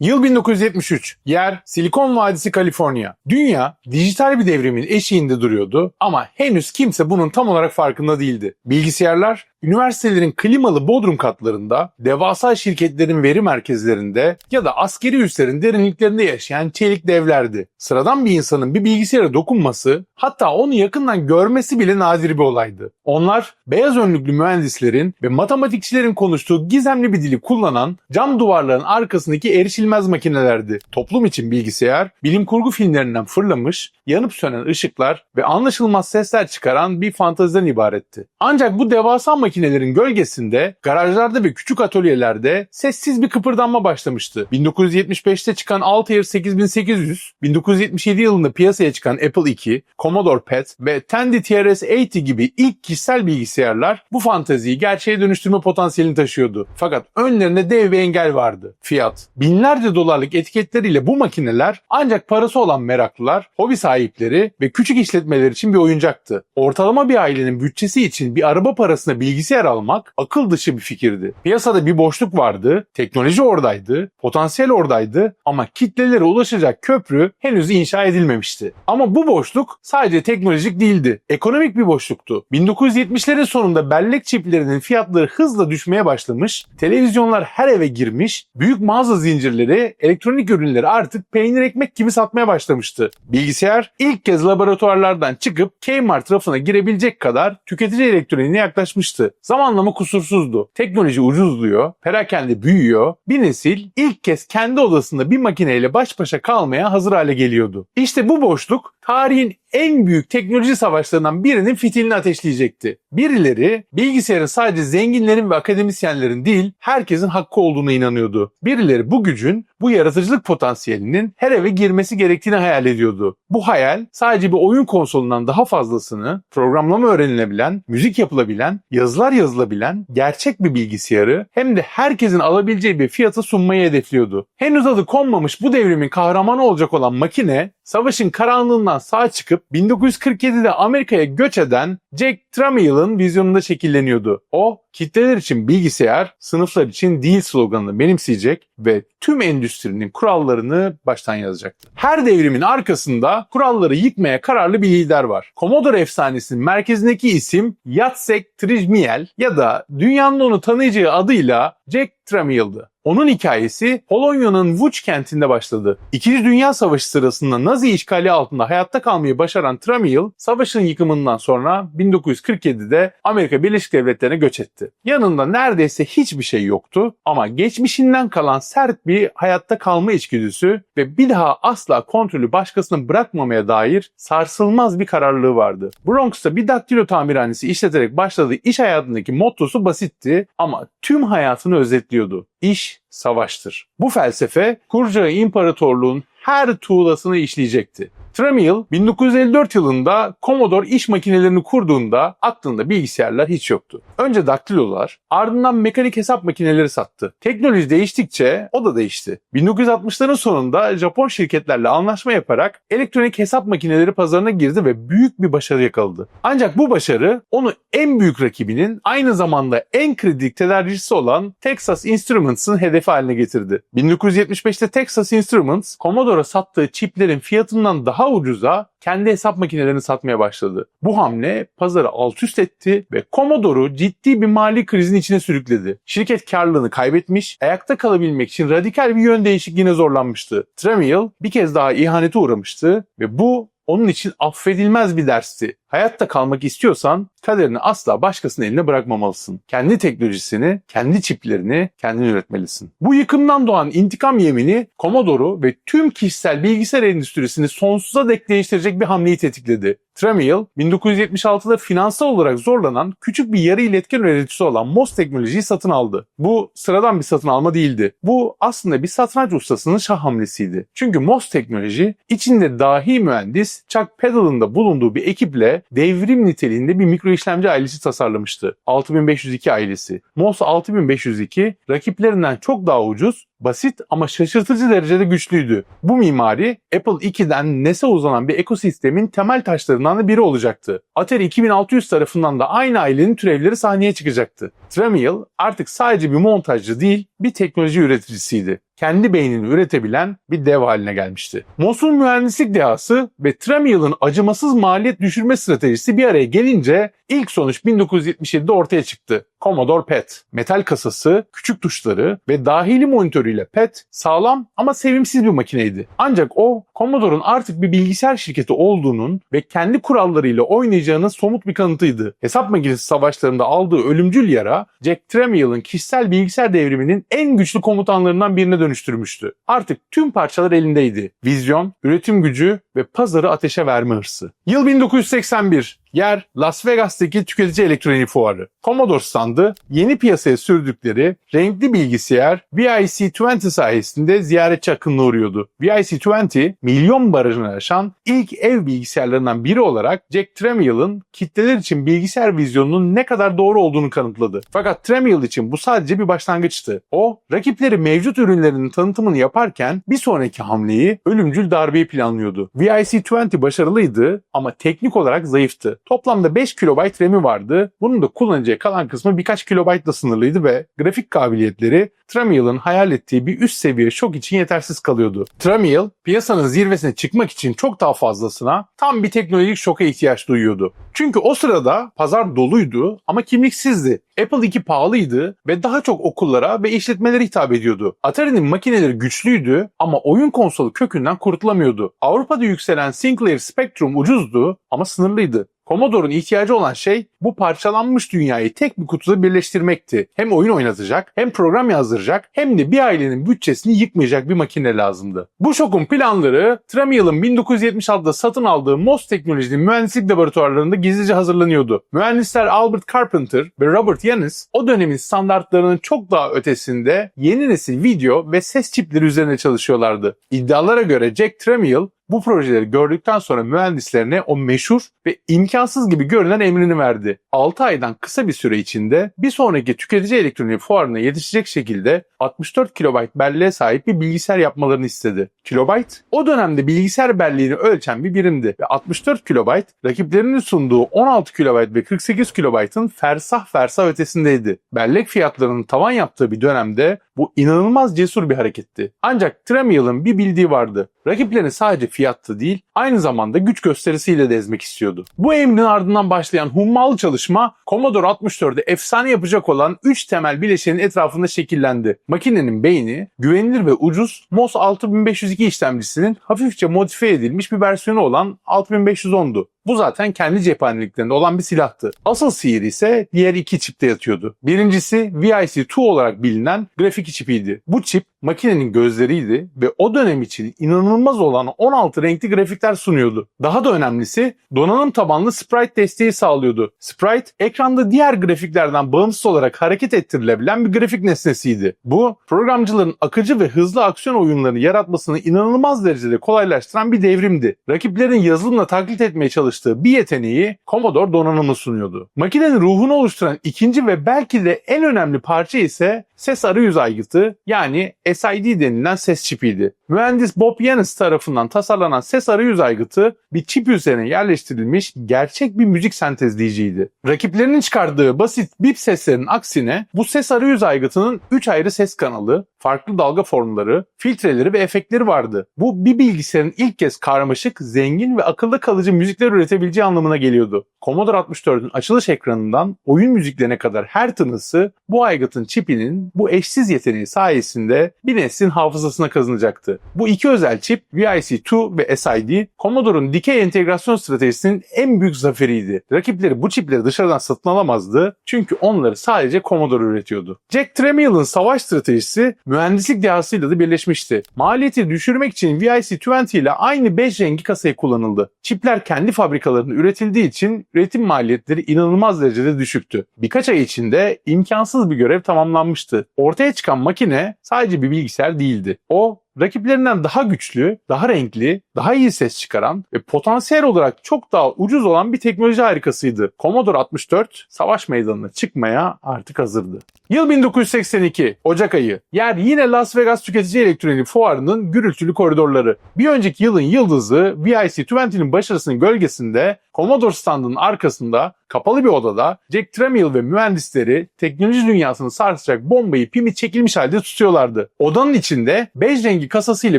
Yıl 1973. Yer Silikon Vadisi Kaliforniya. Dünya dijital bir devrimin eşiğinde duruyordu ama henüz kimse bunun tam olarak farkında değildi. Bilgisayarlar üniversitelerin klimalı bodrum katlarında, devasa şirketlerin veri merkezlerinde ya da askeri üslerin derinliklerinde yaşayan çelik devlerdi. Sıradan bir insanın bir bilgisayara dokunması, hatta onu yakından görmesi bile nadir bir olaydı. Onlar beyaz önlüklü mühendislerin ve matematikçilerin konuştuğu gizemli bir dili kullanan cam duvarların arkasındaki erişilmez makinelerdi. Toplum için bilgisayar, bilim kurgu filmlerinden fırlamış, yanıp sönen ışıklar ve anlaşılmaz sesler çıkaran bir fantaziden ibaretti. Ancak bu devasa makinelerin gölgesinde, garajlarda ve küçük atölyelerde sessiz bir kıpırdanma başlamıştı. 1975'te çıkan Altair 8800, 1977 yılında piyasaya çıkan Apple II, Commodore PET ve Tandy TRS-80 gibi ilk kişisel bilgisayarlar bu fanteziyi gerçeğe dönüştürme potansiyelini taşıyordu. Fakat önlerinde dev bir engel vardı. Fiyat. Binlerce dolarlık etiketleriyle bu makineler ancak parası olan meraklılar, hobi sahipleri ve küçük işletmeler için bir oyuncaktı. Ortalama bir ailenin bütçesi için bir araba parasına bilgisayar almak akıl dışı bir fikirdi. Piyasada bir boşluk vardı, teknoloji oradaydı, potansiyel oradaydı ama kitlelere ulaşacak köprü henüz inşa edilmemişti. Ama bu boşluk sadece teknolojik değildi. Ekonomik bir boşluktu. 1970'lerin sonunda bellek çiplerinin fiyatları hızla düşmeye başlamış, televizyonlar her eve girmiş, büyük mağaza zincirleri elektronik ürünleri artık peynir ekmek gibi satmaya başlamıştı. Bilgisayar ilk kez laboratuvarlardan çıkıp Kmart rafına girebilecek kadar tüketici elektroniğine yaklaşmıştı. Zamanlama kusursuzdu. Teknoloji ucuzluyor, perakende büyüyor. Bir nesil ilk kez kendi odasında bir makineyle baş başa kalmaya hazır hale geliyordu. İşte bu boşluk tarihin en büyük teknoloji savaşlarından birinin fitilini ateşleyecekti. Birileri bilgisayarın sadece zenginlerin ve akademisyenlerin değil herkesin hakkı olduğuna inanıyordu. Birileri bu gücün, bu yaratıcılık potansiyelinin her eve girmesi gerektiğini hayal ediyordu. Bu hayal sadece bir oyun konsolundan daha fazlasını, programlama öğrenilebilen, müzik yapılabilen, yazılar yazılabilen gerçek bir bilgisayarı hem de herkesin alabileceği bir fiyata sunmayı hedefliyordu. Henüz adı konmamış bu devrimin kahramanı olacak olan makine savaşın karanlığından sağ çıkıp 1947'de Amerika'ya göç eden Jack Tramiel'ın vizyonunda şekilleniyordu. O, kitleler için bilgisayar, sınıflar için değil sloganını benimseyecek ve tüm endüstrinin kurallarını baştan yazacaktı. Her devrimin arkasında kuralları yıkmaya kararlı bir lider var. Commodore efsanesinin merkezindeki isim Jacek Trimiel ya da dünyanın onu tanıyacağı adıyla Jack Tramiel'dı. Onun hikayesi Polonya'nın Łódź kentinde başladı. İkinci Dünya Savaşı sırasında Nazi işgali altında hayatta kalmayı başaran Tramiel, savaşın yıkımından sonra 1947'de Amerika Birleşik Devletleri'ne göç etti. Yanında neredeyse hiçbir şey yoktu ama geçmişinden kalan sert bir hayatta kalma içgüdüsü ve bir daha asla kontrolü başkasına bırakmamaya dair sarsılmaz bir kararlılığı vardı. Bronx'ta bir daktilo tamirhanesi işleterek başladığı iş hayatındaki mottosu basitti ama tüm hayatını özetliyordu. İş savaştır. Bu felsefe kurcağı imparatorluğun her tuğlasını işleyecekti. Tramiel 1954 yılında Commodore iş makinelerini kurduğunda aklında bilgisayarlar hiç yoktu. Önce daktilolar, ardından mekanik hesap makineleri sattı. Teknoloji değiştikçe o da değişti. 1960'ların sonunda Japon şirketlerle anlaşma yaparak elektronik hesap makineleri pazarına girdi ve büyük bir başarı yakaladı. Ancak bu başarı onu en büyük rakibinin aynı zamanda en kritik tedarikçisi olan Texas Instruments'ın hedefi haline getirdi. 1975'te Texas Instruments, Commodore'a sattığı çiplerin fiyatından daha ucuza kendi hesap makinelerini satmaya başladı. Bu hamle pazarı alt üst etti ve Commodore'u ciddi bir mali krizin içine sürükledi. Şirket karlılığını kaybetmiş, ayakta kalabilmek için radikal bir yön değişikliğine zorlanmıştı. Tramiel bir kez daha ihanete uğramıştı ve bu onun için affedilmez bir dersti. Hayatta kalmak istiyorsan kaderini asla başkasının eline bırakmamalısın. Kendi teknolojisini, kendi çiplerini kendin üretmelisin. Bu yıkımdan doğan intikam yemini Commodore'u ve tüm kişisel bilgisayar endüstrisini sonsuza dek değiştirecek bir hamleyi tetikledi. Tramiel, 1976'da finansal olarak zorlanan küçük bir yarı iletken üreticisi olan MOS teknolojiyi satın aldı. Bu sıradan bir satın alma değildi. Bu aslında bir satranç ustasının şah hamlesiydi. Çünkü MOS teknoloji içinde dahi mühendis Chuck Peddle'ın da bulunduğu bir ekiple devrim niteliğinde bir mikro işlemci ailesi tasarlamıştı. 6502 ailesi. MOS 6502 rakiplerinden çok daha ucuz basit ama şaşırtıcı derecede güçlüydü. Bu mimari Apple 2'den NES'e uzanan bir ekosistemin temel taşlarından da biri olacaktı. Atari 2600 tarafından da aynı ailenin türevleri sahneye çıkacaktı. Tramiel artık sadece bir montajcı değil, bir teknoloji üreticisiydi kendi beynini üretebilen bir dev haline gelmişti. Mosul mühendislik dehası ve Tramiel'ın acımasız maliyet düşürme stratejisi bir araya gelince ilk sonuç 1977'de ortaya çıktı. Commodore PET. Metal kasası, küçük tuşları ve dahili monitörüyle PET sağlam ama sevimsiz bir makineydi. Ancak o Commodore'un artık bir bilgisayar şirketi olduğunun ve kendi kurallarıyla oynayacağının somut bir kanıtıydı. Hesap makinesi savaşlarında aldığı ölümcül yara Jack Tramiel'ın kişisel bilgisayar devriminin en güçlü komutanlarından birine dönüştürmüştü. Artık tüm parçalar elindeydi. Vizyon, üretim gücü ve pazarı ateşe verme hırsı. Yıl 1981. Yer Las Vegas'taki tüketici elektronik fuarı. Commodore standı yeni piyasaya sürdükleri renkli bilgisayar VIC-20 sayesinde ziyaretçi akınına uğruyordu. VIC-20 milyon barajını aşan ilk ev bilgisayarlarından biri olarak Jack Tramiel'ın kitleler için bilgisayar vizyonunun ne kadar doğru olduğunu kanıtladı. Fakat Tramiel için bu sadece bir başlangıçtı. O rakipleri mevcut ürünlerinin tanıtımını yaparken bir sonraki hamleyi ölümcül darbeyi planlıyordu. VIC-20 başarılıydı ama teknik olarak zayıftı. Toplamda 5 KB RAM'i vardı. Bunun da kullanıcıya kalan kısmı birkaç kilobaytla sınırlıydı ve grafik kabiliyetleri Tramiel'ın hayal ettiği bir üst seviye şok için yetersiz kalıyordu. Tramiel piyasanın zirvesine çıkmak için çok daha fazlasına tam bir teknolojik şoka ihtiyaç duyuyordu. Çünkü o sırada pazar doluydu ama kimliksizdi. Apple 2 pahalıydı ve daha çok okullara ve işletmelere hitap ediyordu. Atari'nin makineleri güçlüydü ama oyun konsolu kökünden kurtulamıyordu. Avrupa'da yükselen Sinclair Spectrum ucuzdu ama sınırlıydı. Commodore'un ihtiyacı olan şey bu parçalanmış dünyayı tek bir kutuda birleştirmekti. Hem oyun oynatacak, hem program yazdıracak, hem de bir ailenin bütçesini yıkmayacak bir makine lazımdı. Bu şokun planları Tramiel'ın 1976'da satın aldığı MOS teknolojinin mühendislik laboratuvarlarında gizlice hazırlanıyordu. Mühendisler Albert Carpenter ve Robert Yanis o dönemin standartlarının çok daha ötesinde yeni nesil video ve ses çipleri üzerine çalışıyorlardı. İddialara göre Jack Tramiel bu projeleri gördükten sonra mühendislerine o meşhur ve imkansız gibi görünen emrini verdi. 6 aydan kısa bir süre içinde bir sonraki tüketici elektronik fuarına yetişecek şekilde 64 kilobayt belleğe sahip bir bilgisayar yapmalarını istedi. Kilobayt o dönemde bilgisayar belleğini ölçen bir birimdi ve 64 kilobayt rakiplerinin sunduğu 16 kilobayt ve 48 kilobaytın fersah fersah ötesindeydi. Bellek fiyatlarının tavan yaptığı bir dönemde bu inanılmaz cesur bir hareketti. Ancak Tramiel'ın bir bildiği vardı. Rakiplerini sadece fiyattı değil, aynı zamanda güç gösterisiyle de ezmek istiyordu. Bu emrin ardından başlayan hummalı çalışma Commodore 64'de efsane yapacak olan 3 temel bileşenin etrafında şekillendi. Makinenin beyni, güvenilir ve ucuz MOS 6502 işlemcisinin hafifçe modifiye edilmiş bir versiyonu olan 6510'du. Bu zaten kendi cephaneliklerinde olan bir silahtı. Asıl sihir ise diğer iki çipte yatıyordu. Birincisi VIC-2 olarak bilinen grafik çipiydi. Bu çip makinenin gözleriydi ve o dönem için inanılmaz olan 16 renkli grafikler sunuyordu. Daha da önemlisi donanım tabanlı sprite desteği sağlıyordu. Sprite ekranda diğer grafiklerden bağımsız olarak hareket ettirilebilen bir grafik nesnesiydi. Bu programcıların akıcı ve hızlı aksiyon oyunlarını yaratmasını inanılmaz derecede kolaylaştıran bir devrimdi. Rakiplerin yazılımla taklit etmeye çalıştığı bir yeteneği Commodore donanımı sunuyordu. Makinenin ruhunu oluşturan ikinci ve belki de en önemli parça ise ses arayüz aygıtı yani SID denilen ses çipiydi. Mühendis Bob Yanis tarafından tasarlanan ses arayüz aygıtı bir çip üzerine yerleştirilmiş gerçek bir müzik sentezleyiciydi. Rakiplerinin çıkardığı basit bip seslerinin aksine bu ses arayüz aygıtının 3 ayrı ses kanalı, farklı dalga formları, filtreleri ve efektleri vardı. Bu bir bilgisayarın ilk kez karmaşık, zengin ve akılda kalıcı müzikler üretebileceği anlamına geliyordu. Commodore 64'ün açılış ekranından oyun müziklerine kadar her tınısı bu aygıtın çipinin bu eşsiz yeteneği sayesinde bir neslin hafızasına kazanacaktı. Bu iki özel çip VIC-2 ve SID Commodore'un dikey entegrasyon stratejisinin en büyük zaferiydi. Rakipleri bu çipleri dışarıdan satın alamazdı çünkü onları sadece Commodore üretiyordu. Jack Tramiel'ın savaş stratejisi mühendislik dehasıyla da birleşmişti. Maliyeti düşürmek için VIC-20 ile aynı 5 rengi kasayı kullanıldı. Çipler kendi fabrikalarında üretildiği için üretim maliyetleri inanılmaz derecede düşüktü. Birkaç ay içinde imkansız bir görev tamamlanmıştı. Ortaya çıkan makine sadece bir bilgisayar değildi. O rakiplerinden daha güçlü, daha renkli, daha iyi ses çıkaran ve potansiyel olarak çok daha ucuz olan bir teknoloji harikasıydı. Commodore 64 savaş meydanına çıkmaya artık hazırdı. Yıl 1982, Ocak ayı. Yer yine Las Vegas Tüketici Elektronik Fuarı'nın gürültülü koridorları. Bir önceki yılın yıldızı VIC-20'nin başarısının gölgesinde Commodore standının arkasında kapalı bir odada Jack Tramiel ve mühendisleri teknoloji dünyasını sarsacak bombayı pimi çekilmiş halde tutuyorlardı. Odanın içinde bej rengi kasasıyla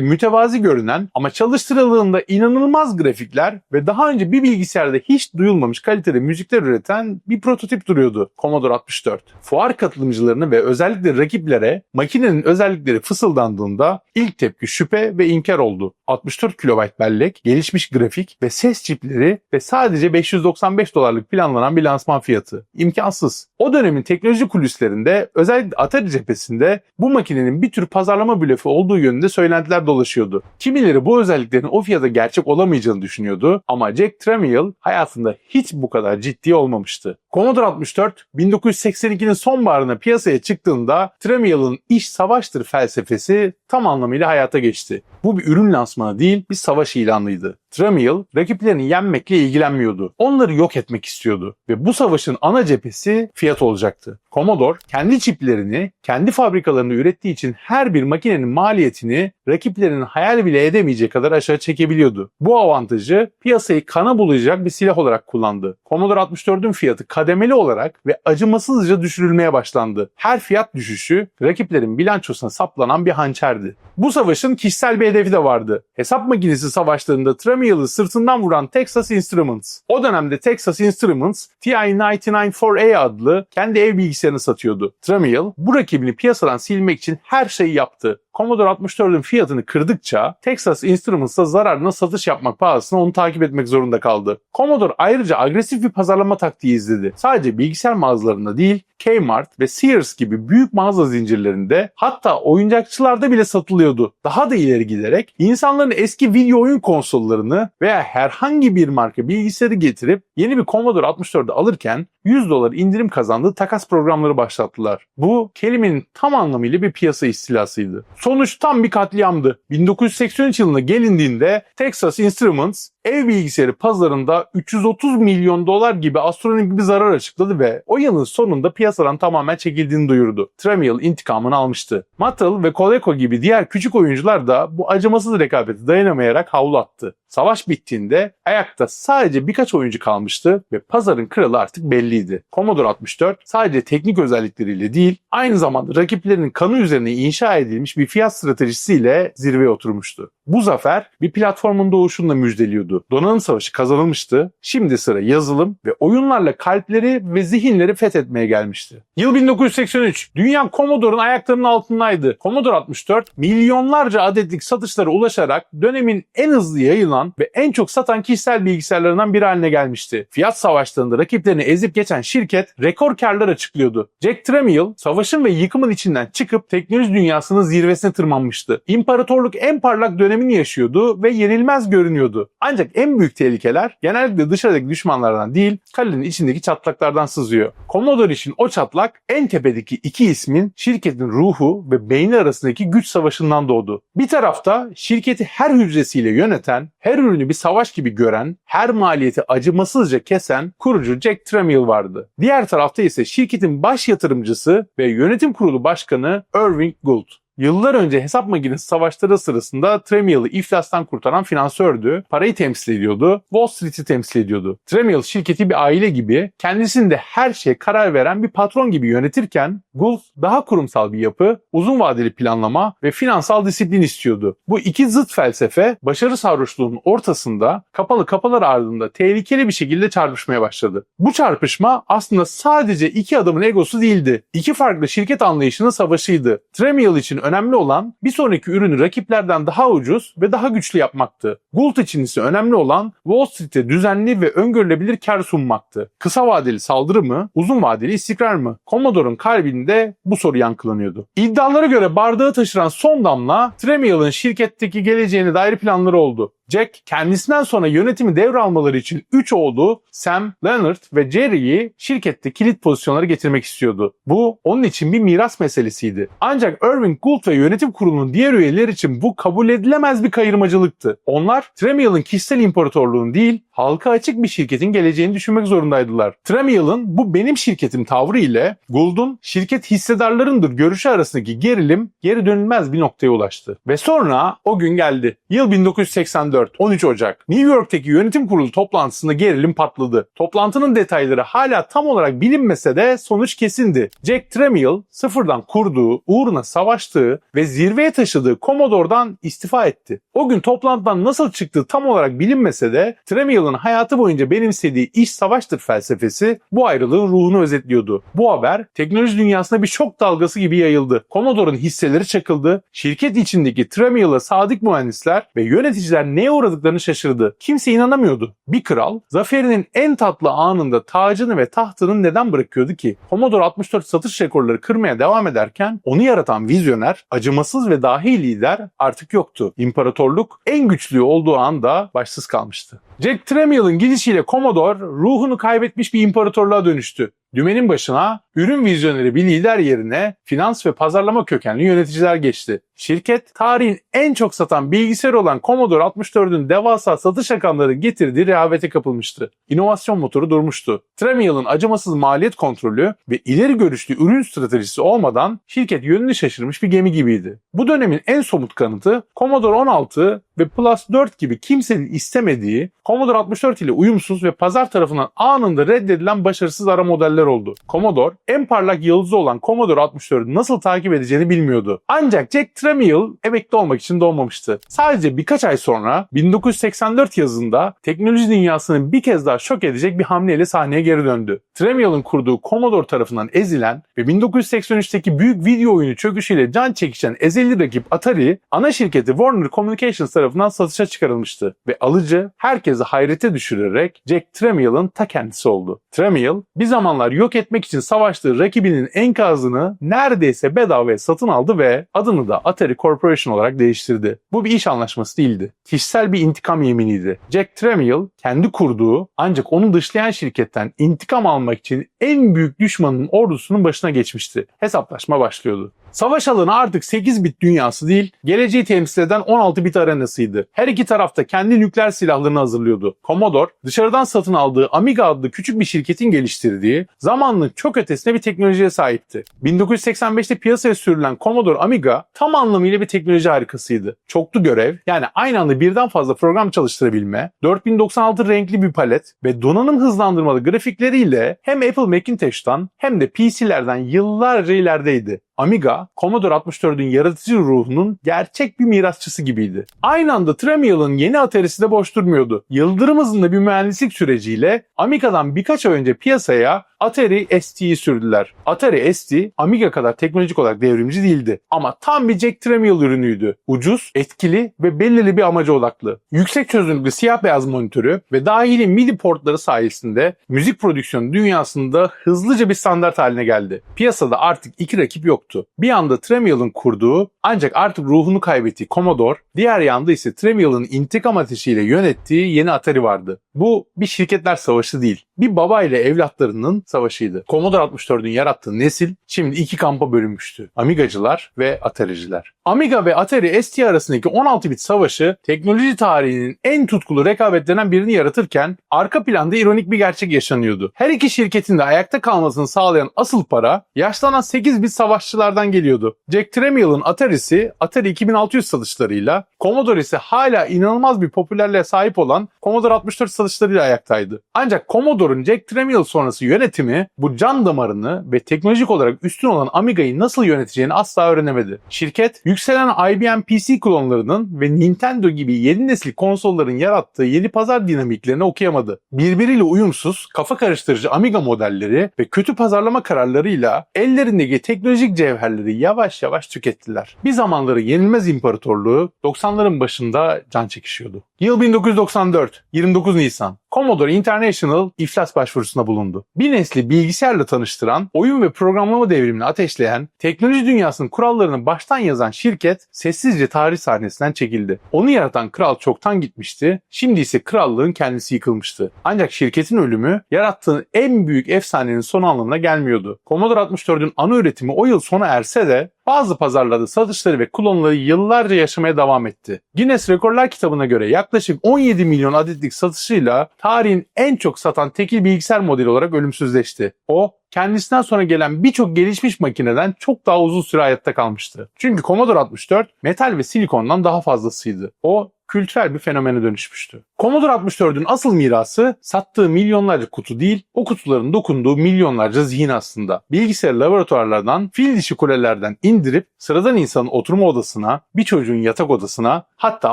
mütevazi görünen ama çalıştırıldığında inanılmaz grafikler ve daha önce bir bilgisayarda hiç duyulmamış kaliteli müzikler üreten bir prototip duruyordu Commodore 64. Fuar katılımcılarını ve özellikle rakiplere makinenin özellikleri fısıldandığında ilk tepki şüphe ve inkar oldu. 64 KB bellek, gelişmiş grafik ve ses çipleri ve sadece 595 dolarlık planlanan bir lansman fiyatı. İmkansız. O dönemin teknoloji kulislerinde özellikle Atari cephesinde bu makinenin bir tür pazarlama blöfü olduğu yönünde söylentiler dolaşıyordu. Kimileri bu özelliklerin o fiyata gerçek olamayacağını düşünüyordu ama Jack Tramiel hayatında hiç bu kadar ciddi olmamıştı. Commodore 64 1982'nin sonbaharına piyasaya çıktığında Tramiel'ın iş savaştır felsefesi tam anlamıyla hayata geçti. Bu bir ürün lansmanı değil, bir savaş ilanıydı. Tramiel rakiplerini yenmekle ilgilenmiyordu. Onları yok etmek istiyordu ve bu savaşın ana cephesi fiyat olacaktı. Commodore kendi çiplerini, kendi fabrikalarını ürettiği için her bir makinenin maliyetini rakiplerinin hayal bile edemeyecek kadar aşağı çekebiliyordu. Bu avantajı piyasayı kana bulayacak bir silah olarak kullandı. Commodore 64'ün fiyatı kademeli olarak ve acımasızca düşürülmeye başlandı. Her fiyat düşüşü rakiplerin bilançosuna saplanan bir hançerdi. Bu savaşın kişisel bir hedefi de vardı. Hesap makinesi savaşlarında Tramiel'ı sırtından vuran Texas Instruments. O dönemde Texas Instruments TI-99-4A adlı kendi ev bilgisayarını satıyordu. Tramiel bu rakibini piyasadan silmek için her şeyi yaptı. Commodore 64'ün fiyatını kırdıkça Texas Instruments'a zararına satış yapmak pahasına onu takip etmek zorunda kaldı. Commodore ayrıca agresif bir pazarlama taktiği izledi. Sadece bilgisayar mağazalarında değil, Kmart ve Sears gibi büyük mağaza zincirlerinde hatta oyuncakçılarda bile satılıyordu. Daha da ileri giderek insanların eski video oyun konsollarını veya herhangi bir marka bilgisayarı getirip yeni bir Commodore 64'ü alırken 100 dolar indirim kazandığı takas programları başlattılar. Bu kelimenin tam anlamıyla bir piyasa istilasıydı. Sonuç tam bir katliamdı. 1983 yılına gelindiğinde Texas Instruments ev bilgisayarı pazarında 330 milyon dolar gibi astronomik bir zarar açıkladı ve o yılın sonunda piyasadan tamamen çekildiğini duyurdu. Tramiel intikamını almıştı. Mattel ve Coleco gibi diğer küçük oyuncular da bu acımasız rekabete dayanamayarak havlu attı. Savaş bittiğinde ayakta sadece birkaç oyuncu kalmıştı ve pazarın kralı artık belliydi. Commodore 64 sadece teknik özellikleriyle değil, aynı zamanda rakiplerinin kanı üzerine inşa edilmiş bir fiyat stratejisiyle zirveye oturmuştu. Bu zafer bir platformun doğuşunla müjdeliyordu. Donanım savaşı kazanılmıştı. Şimdi sıra yazılım ve oyunlarla kalpleri ve zihinleri fethetmeye gelmişti. Yıl 1983. Dünya Commodore'un ayaklarının altındaydı. Commodore 64 milyonlarca adetlik satışlara ulaşarak dönemin en hızlı yayılan ve en çok satan kişisel bilgisayarlarından biri haline gelmişti. Fiyat savaşlarında rakiplerini ezip geçen şirket rekor karlar açıklıyordu. Jack Tramiel savaşın ve yıkımın içinden çıkıp teknoloji dünyasının zirvesine tırmanmıştı. İmparatorluk en parlak dönemini yaşıyordu ve yenilmez görünüyordu. Ancak en büyük tehlikeler genellikle dışarıdaki düşmanlardan değil, kalenin içindeki çatlaklardan sızıyor. Commodore için o çatlak en tepedeki iki ismin şirketin ruhu ve beyni arasındaki güç savaşından doğdu. Bir tarafta şirketi her hücresiyle yöneten, her ürünü bir savaş gibi gören, her maliyeti acımasızca kesen kurucu Jack Tramiel vardı. Diğer tarafta ise şirketin baş yatırımcısı ve yönetim kurulu başkanı Irving Gould. Yıllar önce hesap makinesi savaşları sırasında Tramiel'ı iflastan kurtaran finansördü, parayı temsil ediyordu, Wall Street'i temsil ediyordu. Tramiel şirketi bir aile gibi, kendisinde her şeye karar veren bir patron gibi yönetirken, Gould daha kurumsal bir yapı, uzun vadeli planlama ve finansal disiplin istiyordu. Bu iki zıt felsefe, başarı sarhoşluğunun ortasında, kapalı kapılar ardında tehlikeli bir şekilde çarpışmaya başladı. Bu çarpışma aslında sadece iki adamın egosu değildi. İki farklı şirket anlayışının savaşıydı. Tramiel için önemli olan bir sonraki ürünü rakiplerden daha ucuz ve daha güçlü yapmaktı. Gould için ise önemli olan Wall Street'e düzenli ve öngörülebilir kar sunmaktı. Kısa vadeli saldırı mı, uzun vadeli istikrar mı? Commodore'un kalbinde bu soru yankılanıyordu. İddialara göre bardağı taşıran son damla Tramiel'ın şirketteki geleceğine dair planları oldu. Jack kendisinden sonra yönetimi devralmaları için 3 oğlu Sam, Leonard ve Jerry'i şirkette kilit pozisyonlara getirmek istiyordu. Bu onun için bir miras meselesiydi. Ancak Irving Gould ve yönetim kurulunun diğer üyeleri için bu kabul edilemez bir kayırmacılıktı. Onlar Tramiel'in kişisel imparatorluğunu değil, halka açık bir şirketin geleceğini düşünmek zorundaydılar. Tramiel'in bu benim şirketim tavrı ile Gould'un şirket hissedarlarındır görüşü arasındaki gerilim geri dönülmez bir noktaya ulaştı. Ve sonra o gün geldi. Yıl 1984, 13 Ocak. New York'taki yönetim kurulu toplantısında gerilim patladı. Toplantının detayları hala tam olarak bilinmese de sonuç kesindi. Jack Tramiel sıfırdan kurduğu, uğruna savaştığı ve zirveye taşıdığı Commodore'dan istifa etti. O gün toplantıdan nasıl çıktığı tam olarak bilinmese de Tramiel'in hayatı boyunca benimsediği iş savaştır felsefesi bu ayrılığın ruhunu özetliyordu. Bu haber teknoloji dünyasında bir şok dalgası gibi yayıldı. Commodore'un hisseleri çakıldı. Şirket içindeki Tramiel'a sadık mühendisler ve yöneticiler neye uğradıklarını şaşırdı. Kimse inanamıyordu. Bir kral zaferinin en tatlı anında tacını ve tahtını neden bırakıyordu ki? Commodore 64 satış rekorları kırmaya devam ederken onu yaratan vizyoner, acımasız ve dahi lider artık yoktu. İmparatorluk en güçlü olduğu anda başsız kalmıştı. Jack Tramiel'in gidişiyle Commodore ruhunu kaybetmiş bir imparatorluğa dönüştü. Dümenin başına ürün vizyoneri bir lider yerine finans ve pazarlama kökenli yöneticiler geçti. Şirket tarihin en çok satan bilgisayarı olan Commodore 64'ün devasa satış rakamları getirdiği rehavete kapılmıştı. İnovasyon motoru durmuştu. Tramiel'in acımasız maliyet kontrolü ve ileri görüşlü ürün stratejisi olmadan şirket yönünü şaşırmış bir gemi gibiydi. Bu dönemin en somut kanıtı Commodore 16 ve Plus 4 gibi kimsenin istemediği Commodore 64 ile uyumsuz ve pazar tarafından anında reddedilen başarısız ara modeller oldu. Commodore en parlak yıldızı olan Commodore 64'ü nasıl takip edeceğini bilmiyordu. Ancak Jack Tramiel emekli olmak için doğmamıştı. Sadece birkaç ay sonra 1984 yazında teknoloji dünyasını bir kez daha şok edecek bir hamleyle sahneye geri döndü. Tramiel'in kurduğu Commodore tarafından ezilen ve 1983'teki büyük video oyunu çöküşüyle can çekişen ezeli rakip Atari, ana şirketi Warner Communications tarafından satışa çıkarılmıştı ve alıcı herkesi hayrete düşürerek Jack Tramiel'in ta kendisi oldu. Tramiel bir zamanlar yok etmek için savaştığı rakibinin enkazını neredeyse bedavaya satın aldı ve adını da Atari Corporation olarak değiştirdi. Bu bir iş anlaşması değildi. Kişisel bir intikam yeminiydi. Jack Tramiel kendi kurduğu ancak onu dışlayan şirketten intikam almak için en büyük düşmanın ordusunun başına geçmişti. Hesaplaşma başlıyordu. Savaş alanı artık 8 bit dünyası değil, geleceği temsil eden 16 bit arenasıydı. Her iki tarafta kendi nükleer silahlarını hazırlıyordu. Commodore, dışarıdan satın aldığı Amiga adlı küçük bir şirketin geliştirdiği, zamanlık çok ötesine bir teknolojiye sahipti. 1985'te piyasaya sürülen Commodore Amiga tam anlamıyla bir teknoloji harikasıydı. Çoklu görev, yani aynı anda birden fazla program çalıştırabilme, 4096 renkli bir palet ve donanım hızlandırmalı grafikleriyle hem Apple Macintosh'tan hem de PC'lerden yıllarca ilerideydi. Amiga, Commodore 64'ün yaratıcı ruhunun gerçek bir mirasçısı gibiydi. Aynı anda Tramiel'in yeni Atari'si de boş durmuyordu. Yıldırım hızında bir mühendislik süreciyle Amiga'dan birkaç ay önce piyasaya Atari ST'yi sürdüler. Atari ST, Amiga kadar teknolojik olarak devrimci değildi. Ama tam bir Jack Tramiel ürünüydü. Ucuz, etkili ve belirli bir amaca odaklı. Yüksek çözünürlüklü siyah beyaz monitörü ve dahili MIDI portları sayesinde müzik prodüksiyonu dünyasında hızlıca bir standart haline geldi. Piyasada artık iki rakip yoktu. Bir yanda Tramiel'in kurduğu ancak artık ruhunu kaybettiği Commodore, diğer yanda ise Tramiel'in intikam ateşiyle yönettiği yeni Atari vardı. Bu bir şirketler savaşı değil, bir baba ile evlatlarının savaşıydı. Commodore 64'ün yarattığı nesil şimdi iki kampa bölünmüştü. Amigacılar ve Atari'ciler. Amiga ve Atari ST arasındaki 16 bit savaşı teknoloji tarihinin en tutkulu rekabetlerinden birini yaratırken arka planda ironik bir gerçek yaşanıyordu. Her iki şirketin de ayakta kalmasını sağlayan asıl para yaşlanan 8 bit savaşçılardan geliyordu. Jack Tramiel'in Atari'si Atari 2600 satışlarıyla, Commodore ise hala inanılmaz bir popülerliğe sahip olan Commodore 64 satışlarıyla ayaktaydı. Ancak Commodore'un Jack Tramiel sonrası yönetimi bu can damarını ve teknolojik olarak üstün olan Amiga'yı nasıl yöneteceğini asla öğrenemedi. Şirket yükselen IBM PC klonlarının ve Nintendo gibi yeni nesil konsolların yarattığı yeni pazar dinamiklerini okuyamadı. Birbiriyle uyumsuz, kafa karıştırıcı Amiga modelleri ve kötü pazarlama kararlarıyla ellerindeki teknolojik cevherleri yavaş yavaş tükettiler. Bir zamanları yenilmez imparatorluğu 90'ların başında can çekişiyordu. Yıl 1994, 29 Nisan. Commodore International iflas başvurusunda bulundu. Bir nesli bilgisayarla tanıştıran, oyun ve programlama devrimini ateşleyen, teknoloji dünyasının kurallarını baştan yazan şirket sessizce tarih sahnesinden çekildi. Onu yaratan kral çoktan gitmişti, şimdi ise krallığın kendisi yıkılmıştı. Ancak şirketin ölümü yarattığı en büyük efsanenin son anlamına gelmiyordu. Commodore 64'ün ana üretimi o yıl sona erse de bazı pazarlarda satışları ve kullanımları yıllarca yaşamaya devam etti. Guinness Rekorlar kitabına göre yaklaşık 17 milyon adetlik satışıyla tarihin en çok satan tekil bilgisayar modeli olarak ölümsüzleşti. O kendisinden sonra gelen birçok gelişmiş makineden çok daha uzun süre hayatta kalmıştı. Çünkü Commodore 64 metal ve silikondan daha fazlasıydı. O kültürel bir fenomene dönüşmüştü. Commodore 64'ün asıl mirası sattığı milyonlarca kutu değil, o kutuların dokunduğu milyonlarca zihin aslında. Bilgisayar laboratuvarlardan, fil dişi kulelerden indirip sıradan insanın oturma odasına, bir çocuğun yatak odasına, hatta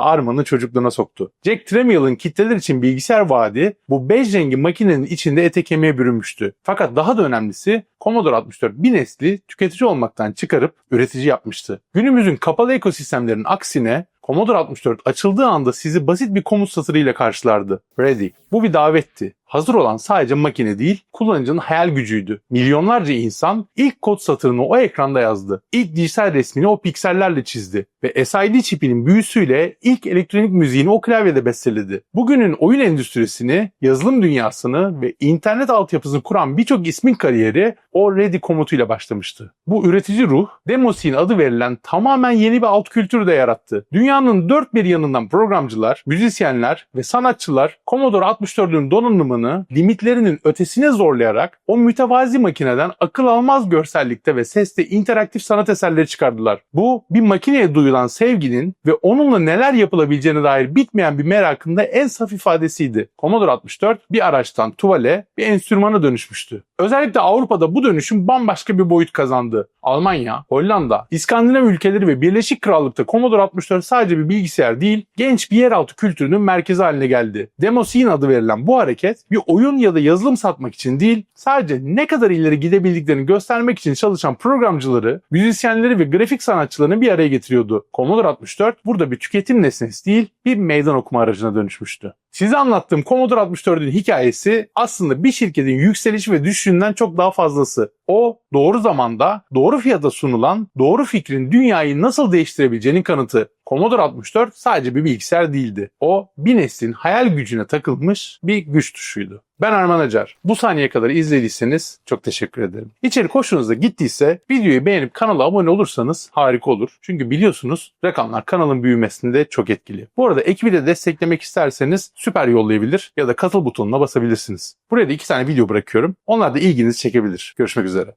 Arman'ın çocukluğuna soktu. Jack Tremill'ın kitleler için bilgisayar vaadi bu bej rengi makinenin içinde ete kemiğe bürünmüştü. Fakat daha da önemlisi Commodore 64 bir nesli tüketici olmaktan çıkarıp üretici yapmıştı. Günümüzün kapalı ekosistemlerin aksine Commodore 64 açıldığı anda sizi basit bir komut satırıyla karşılardı. Ready. Bu bir davetti. Hazır olan sadece makine değil, kullanıcının hayal gücüydü. Milyonlarca insan ilk kod satırını o ekranda yazdı. İlk dijital resmini o piksellerle çizdi. Ve SID çipinin büyüsüyle ilk elektronik müziğini o klavyede besteledi. Bugünün oyun endüstrisini, yazılım dünyasını ve internet altyapısını kuran birçok ismin kariyeri o Ready komutuyla başlamıştı. Bu üretici ruh, Demoscene adı verilen tamamen yeni bir alt kültürü de yarattı. Dünyanın dört bir yanından programcılar, müzisyenler ve sanatçılar Commodore 64'ün donanımını limitlerinin ötesine zorlayarak o mütevazi makineden akıl almaz görsellikte ve seste interaktif sanat eserleri çıkardılar. Bu bir makineye duyulan sevginin ve onunla neler yapılabileceğine dair bitmeyen bir merakın da en saf ifadesiydi. Commodore 64 bir araçtan tuvale bir enstrümana dönüşmüştü. Özellikle Avrupa'da bu dönüşüm bambaşka bir boyut kazandı. Almanya, Hollanda, İskandinav ülkeleri ve Birleşik Krallık'ta Commodore 64 sadece bir bilgisayar değil, genç bir yeraltı kültürünün merkezi haline geldi. Demoscene adı verilen bu hareket bir oyun ya da yazılım satmak için değil, sadece ne kadar ileri gidebildiklerini göstermek için çalışan programcıları, müzisyenleri ve grafik sanatçılarını bir araya getiriyordu. Commodore 64 burada bir tüketim nesnesi değil, bir meydan okuma aracına dönüşmüştü. Size anlattığım Commodore 64'ün hikayesi aslında bir şirketin yükselişi ve düşüşünden çok daha fazlası. O doğru zamanda, doğru fiyata sunulan, doğru fikrin dünyayı nasıl değiştirebileceğinin kanıtı. Commodore 64 sadece bir bilgisayar değildi. O bir neslin hayal gücüne takılmış bir güç tuşuydu. Ben Arman Acar. Bu saniyeye kadar izlediyseniz çok teşekkür ederim. İçerik hoşunuza gittiyse videoyu beğenip kanala abone olursanız harika olur. Çünkü biliyorsunuz rakamlar kanalın büyümesinde çok etkili. Bu arada ekibi de desteklemek isterseniz süper yollayabilir ya da katıl butonuna basabilirsiniz. Buraya da iki tane video bırakıyorum. Onlar da ilginizi çekebilir. Görüşmek üzere.